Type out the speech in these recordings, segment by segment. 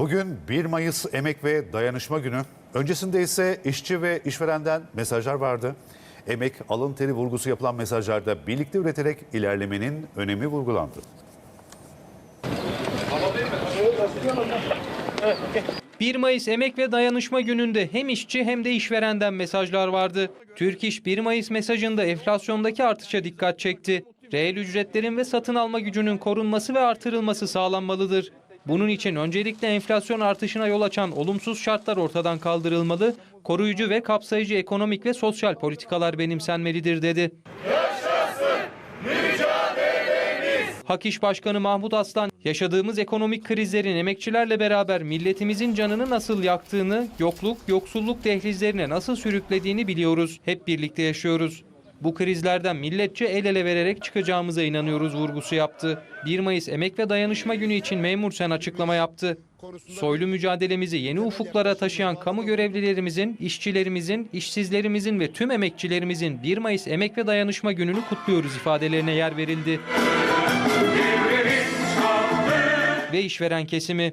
Bugün 1 Mayıs Emek ve Dayanışma Günü. Öncesinde ise işçi ve işverenden mesajlar vardı. Emek, alın teri vurgusu yapılan mesajlarda birlikte üreterek ilerlemenin önemi vurgulandı. ...1 Mayıs Emek ve Dayanışma Günü'nde hem işçi hem de işverenden mesajlar vardı. Türk İş 1 Mayıs mesajında enflasyondaki artışa dikkat çekti. Reel ücretlerin ve satın alma gücünün korunması ve artırılması sağlanmalıdır. Bunun için öncelikle enflasyon artışına yol açan olumsuz şartlar ortadan kaldırılmalı, koruyucu ve kapsayıcı ekonomik ve sosyal politikalar benimsenmelidir dedi. Hak İş Başkanı Mahmut Aslan, yaşadığımız ekonomik krizlerin emekçilerle beraber milletimizin canını nasıl yaktığını, yokluk, yoksulluk dehlizlerine nasıl sürüklediğini biliyoruz. Hep birlikte yaşıyoruz. Bu krizlerden milletçe el ele vererek çıkacağımıza inanıyoruz vurgusu yaptı. 1 Mayıs Emek ve Dayanışma Günü için Memur Sen açıklama yaptı. Soylu mücadelemizi yeni ufuklara taşıyan kamu görevlilerimizin, işçilerimizin, işsizlerimizin ve tüm emekçilerimizin 1 Mayıs Emek ve Dayanışma Günü'nü kutluyoruz ifadelerine yer verildi. Ve işveren kesimi.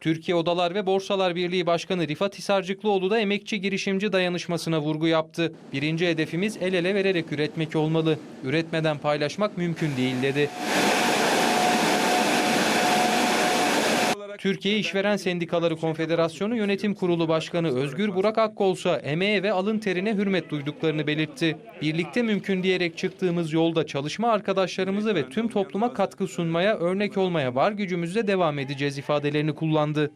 Türkiye Odalar ve Borsalar Birliği Başkanı Rifat Hisarcıklıoğlu da emekçi girişimci dayanışmasına vurgu yaptı. Birinci hedefimiz el ele vererek üretmek olmalı. Üretmeden paylaşmak mümkün değil dedi. Türkiye İşveren Sendikaları Konfederasyonu Yönetim Kurulu Başkanı Özgür Burak Akkol ise emeğe ve alın terine hürmet duyduklarını belirtti. Birlikte mümkün diyerek çıktığımız yolda çalışma arkadaşlarımıza ve tüm topluma katkı sunmaya, örnek olmaya var gücümüzle devam edeceğiz ifadelerini kullandı.